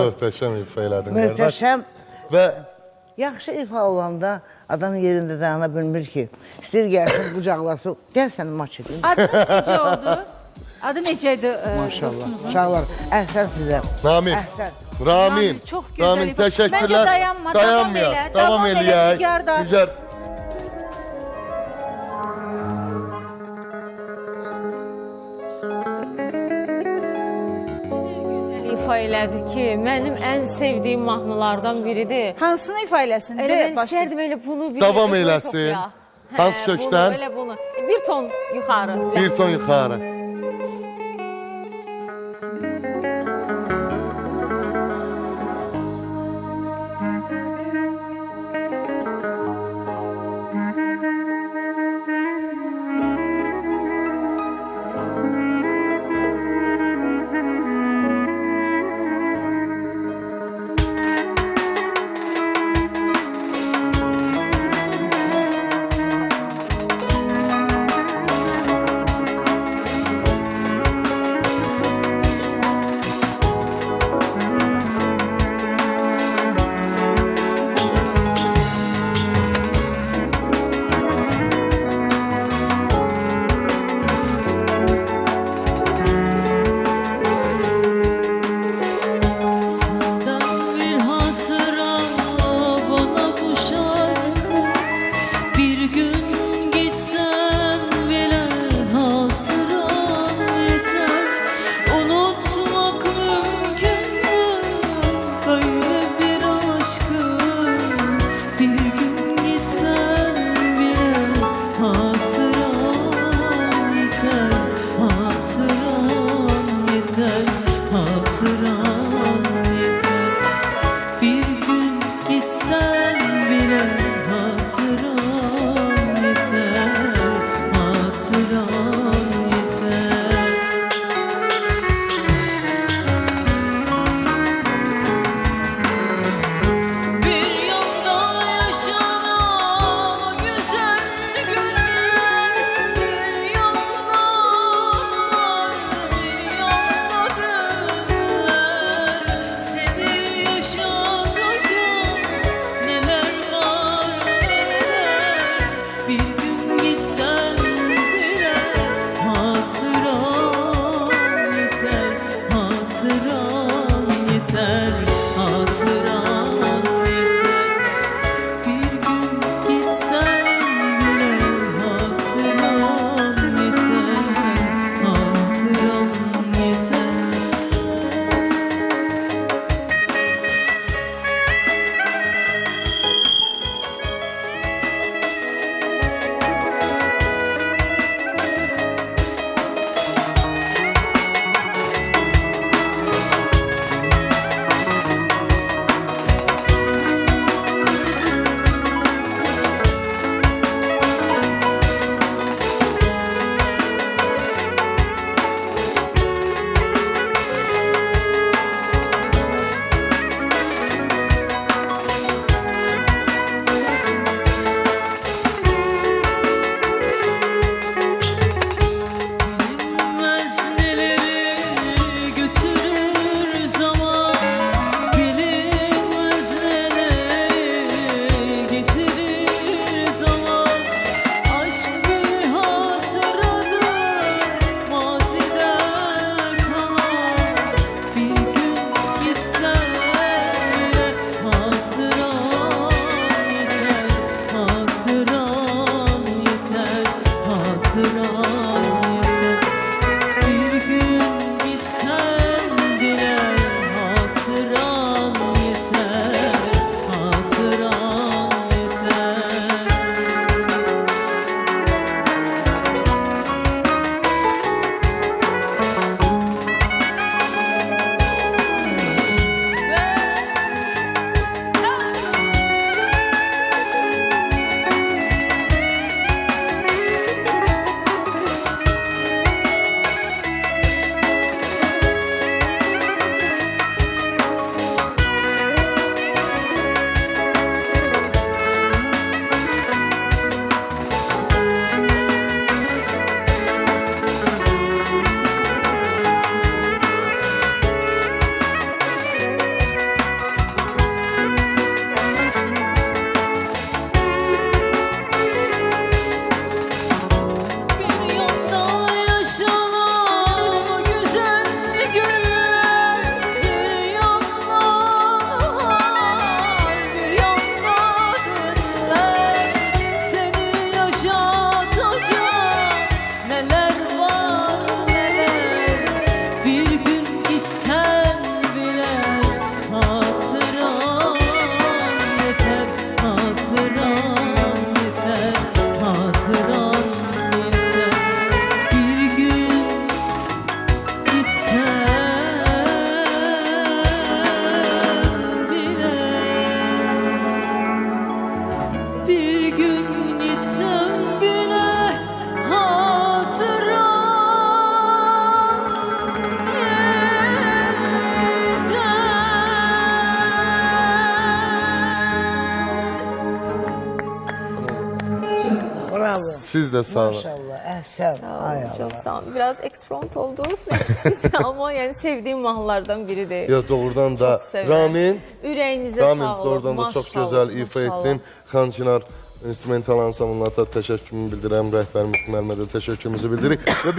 Möhtəşəm ifa elədin. Möhtəşəm. Və Yaxşı ifa olanda adam yerində dayana bilmir ki. İstəyir gəlsin, qucaqlasın. Gəl sən maç edin. Adı necə oldu? Adı necə idi e, Maşallah. dostumuzun? Uşaqlar, əhsən sizə. Namin. Əhsən. Ramin. Ramin, çox gözəl Ramin təşəkkürlər. Məncə dayanma, davam Dayanmayaq, elə, Davam davam elə, eləyək. Nigar ifa elədi ki, mənim ən sevdiyim mahnılardan biridir. Hansını ifa eləsin? Elə mən istərdim elə bunu bir Davam eləsin. Hansı kökdən? Bunu, elə bunu. Bir ton yuxarı. Bir ton yuxarı. Siz də sağ olun. Maşallah, əhsən. Sağ olun, Allah. çok sağ olun. Biraz eksprompt oldu. Meclisi ama yani sevdiğim mahnılardan biridir. Ya doğrudan da severim. Ramin, Ürəyinizə Ramin sağ olun. doğrudan da çox maşallah, gözəl ifa maşallah. etdin. Xançinar instrumental ansamblına da təşəkkürümü bildirəm, rəhbərimiz müəllimə də təşəkkürümüzü bildiririk. Və